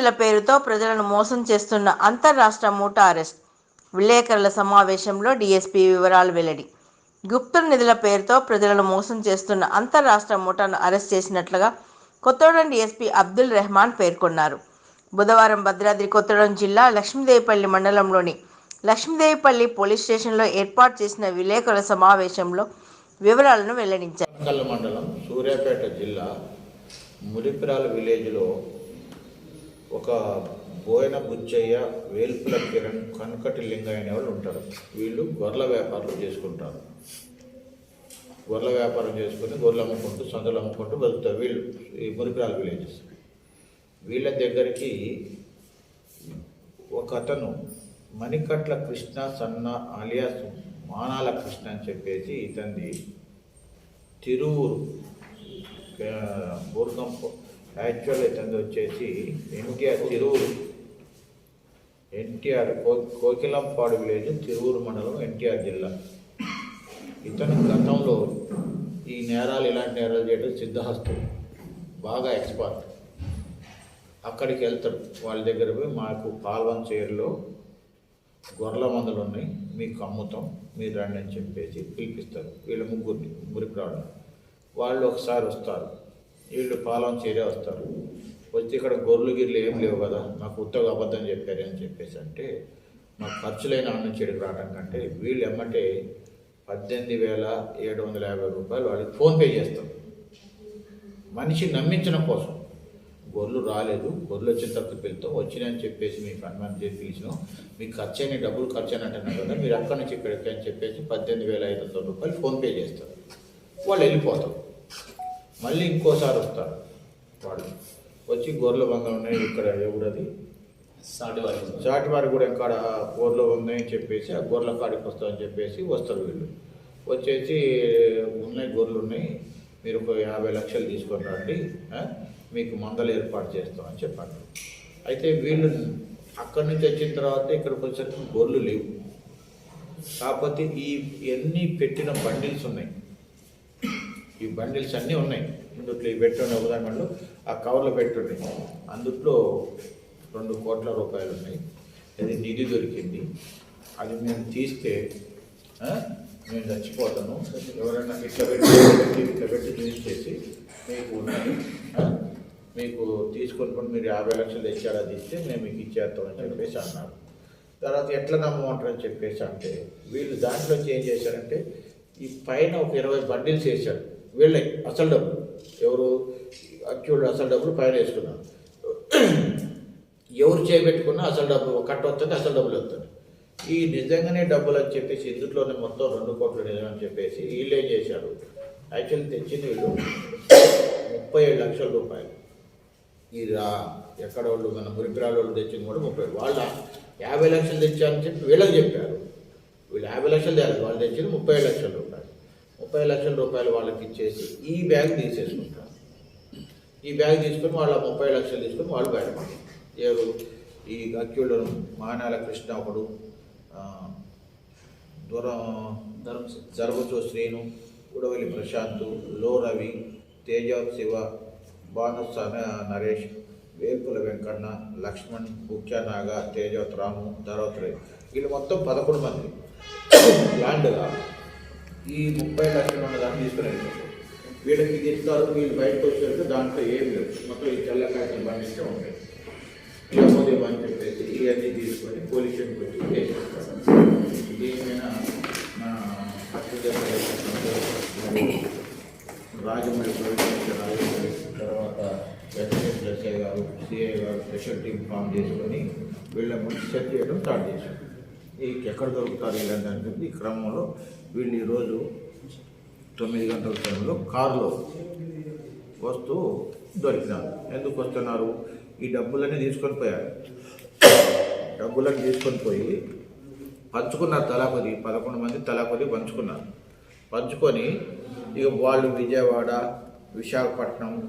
నిధుల పేరుతో ప్రజలను మోసం చేస్తున్న అంతర్రాష్ట్ర మూటా అరెస్ట్. విలేకరుల సమావేశంలో డీఎస్పీ వివరాలు వెల్లడి. గుప్త నిధుల పేరుతో ప్రజలను మోసం చేస్తున్న అంతర్రాష్ట్ర మూటాను అరెస్ట్ చేసినట్లుగా కొత్తగూడెం డీఎస్పీ అబ్దుల్ రెహమాన్ పేర్కొన్నారు. బుధవారం భద్రాద్రి కొత్తగూడెం జిల్లా లక్ష్మీదేవిపల్లి మండలంలోని లక్ష్మీదేవిపల్లి పోలీస్ స్టేషన్లో ఏర్పాటు చేసిన విలేకరుల సమావేశంలో వివరాలను వెల్లడించారు. మండలం సూర్యాపేట జిల్లా మురిపిరాల విలేజ్లో ఒక బోయన బుచ్చయ్య వేల్పుల కిరణ్ కనకటి లింగయ్య అనే వాళ్ళు ఉంటారు. వీళ్ళు గొర్రెల వ్యాపారాలు చేసుకుంటారు. గొర్రెల వ్యాపారం చేసుకుని గొర్రెలు అమ్ముకుంటూ సందులు అమ్ముకుంటూ బతుకుతారు వీళ్ళు. ఈ మురిపిరాల విలేజెస్. వీళ్ళ దగ్గరికి ఒక అతను మణికట్ల కృష్ణ సన్న అలియాస్ మానాల కృష్ణ అని చెప్పేసి ఇతంది తిరువురు బూర్గంపు యాక్చువల్ ఇతను వచ్చేసి ఎన్టీఆర్ తిరువురు. ఎన్టీఆర్ కో కోకిలంపాడు విలేజ్ తిరువురు మండలం ఎన్టీఆర్ జిల్లా. ఇతను గతంలో ఈ నేరాలు ఇలాంటి నేరాలు చేయడం సిద్ధహస్తం బాగా ఎక్స్పర్ట్. అక్కడికి వెళ్తాడు. వాళ్ళ దగ్గర పోయి మాకు పాల్వన్ చీరలో గొర్రెల మందులు ఉన్నాయి. మీకు అమ్ముతాం. మీరు రండి అని చెప్పేసి పిలిపిస్తారు. వీళ్ళ ముగ్గురిని మురిపిరాడు వాళ్ళు ఒకసారి వస్తారు. వీళ్ళు పాలన చేరే వస్తారు. వచ్చి ఇక్కడ గొర్రెలు గిర్లు ఏం లేవు కదా మాకు ఉత్తగా అబద్ధం చెప్పారు అని చెప్పేసి అంటే మాకు ఖర్చులైన అన్నం చెడుకు రావడం కంటే వీళ్ళు ఎమ్మటే పద్దెనిమిది వేల ఏడు వందల యాభై రూపాయలు వాళ్ళకి ఫోన్పే చేస్తాం మనిషి నమ్మించడం కోసం. గొర్రెలు రాలేదు గొర్రెలు వచ్చిన తర్వాత పిలుతాం వచ్చినాయని చెప్పేసి మీకు అనుమానం చేసి పిలిచినాం. మీకు ఖర్చు అయిన డబ్బులు ఖర్చు అని అంటున్నారు కదా మీరు అక్కడి నుంచి ఇక్కడికి అని చెప్పేసి పద్దెనిమిది వేల ఐదు వందల రూపాయలు ఫోన్పే చేస్తారు. వాళ్ళు వెళ్ళిపోతారు. మళ్ళీ ఇంకోసారి వస్తారు వాళ్ళు వచ్చి గొర్రెల బంగారు ఉన్నాయి ఇక్కడ ఎవడది సాటి వారి చాటి వారి కూడా కాడ గొర్రెలు ఉన్నాయని చెప్పేసి ఆ గొర్రెల కాడికి వస్తామని చెప్పేసి వస్తారు వీళ్ళు. వచ్చేసి ఉన్నాయి గొర్రెలు ఉన్నాయి. మీరు ఒక యాభై లక్షలు తీసుకొని రండి? మీకు మందలు ఏర్పాటు చేస్తామని చెప్పారు అయితే వీళ్ళు అక్కడి నుంచి వచ్చిన తర్వాత ఇక్కడికి వచ్చేసరికి గొర్రెలు లేవు. కాకపోతే ఈ ఎన్ని పెట్టిన బండిల్స్ ఉన్నాయి? ఈ బండిల్స్ అన్నీ ఉన్నాయి. ఇందుట్లో ఈ పెట్టుండే ఉదాహరణలు ఆ కవర్లో పెట్టుండే. అందుట్లో రెండు కోట్ల రూపాయలు ఉన్నాయి. అది నిధి దొరికింది. అది మేము తీస్తే నేను చచ్చిపోతాను. ఎవరైనా ఇట్లా పెట్టి ఇట్లా పెట్టి చూసేసి మీకు ఉన్నది మీకు తీసుకొని మీరు యాభై లక్షలు తెచ్చారా తీస్తే మేము మీకు ఇచ్చేస్తామని చెప్పేసి అన్నారు. తర్వాత ఎట్లా నమ్మమంటారని చెప్పేసి అంటే వీళ్ళు దాంట్లో ఏం చేశారంటే ఈ పైన ఒక ఇరవై బండిల్స్ వేశారు. వీళ్ళే అసలు డబ్బులు ఎవరు యాక్చువల్ అసలు డబ్బులు పైన వేసుకున్నారు. ఎవరు చేపెట్టుకున్నా అసలు డబ్బులు ఒక కట్ట వస్తుంది అసలు డబ్బులు వస్తుంది. ఈ నిజంగానే డబ్బులు అని చెప్పేసి ఇందులోనే మొత్తం రెండు కోట్లు నిజమని చెప్పేసి వీళ్ళు ఏం చేశారు. యాక్చువల్ తెచ్చింది వీళ్ళు ముప్పై ఏడు లక్షల రూపాయలు. ఈ రా ఎక్కడ వాళ్ళు మన మురిపిరాల వాళ్ళు తెచ్చింది కూడా ముప్పై వాళ్ళ యాభై లక్షలు తెచ్చారని చెప్పి వీళ్ళకి చెప్పారు. వీళ్ళు యాభై లక్షలు తేలేదు వాళ్ళు తెచ్చింది ముప్పై ఏడు లక్షల రూపాయలు. ముప్పై లక్షల రూపాయలు వాళ్ళకి ఇచ్చేసి ఈ బ్యాగ్ తీసేసుకుంటారు. ఈ బ్యాగ్ తీసుకొని వాళ్ళ ముప్పై లక్షలు తీసుకొని వాళ్ళు బయటపడతారు. ఎవరు ఈ అక్యుడు మానాల కృష్ణ ఒకడు దూరం ధర్మ జరగచో శ్రీను ఉడవలి ప్రశాంత్లో రవి తేజ శివ భానుస నరేష్ వేల్పుల వెంకన్న లక్ష్మణ్ ముఖ్య నాగ తేజవత్ రాము ధరవత్రి వీళ్ళు మొత్తం పదకొండు మంది. ల్యాండ్గా ఈ ముప్పై లక్షలు ఉన్న దాన్ని తీసుకురండి. వీళ్ళకి ఇది ఇస్తారు వీళ్ళు బయటకు వచ్చేసరికి దాంట్లో ఏం లేదు. మొత్తం ఈ తెల్ల కాగితం బండిస్తే ఉంటాయి. ఇవ్వబోదేమో అని చెప్పేసి ఇవన్నీ తీసుకొని పోలీస్ స్టేషన్కి వచ్చి కేసు పెడతారు మన రాజమౌళి పోలీస్ రాజమౌళి తర్వాత ఎస్ఎస్ గారు సిఐ గారు స్పెషల్ టీం ఫామ్ చేసుకొని వీళ్ళ ముందు సెట్ చేయడం స్టార్ట్ చేశారు. ఎక్కడ దొరుకుతారు ఇలాంటి ఈ క్రమంలో వీళ్ళు ఈరోజు తొమ్మిది గంటల సమయంలో కారులో వస్తూ దొరికినారు. ఎందుకు వస్తున్నారు? ఈ డబ్బులన్నీ తీసుకొని పోయారు. డబ్బులన్నీ తీసుకొని పోయి పంచుకున్నారు తలాపది పదకొండు మంది తలా పంచుకున్నారు. పంచుకొని ఇక వాళ్ళు విజయవాడ విశాఖపట్నం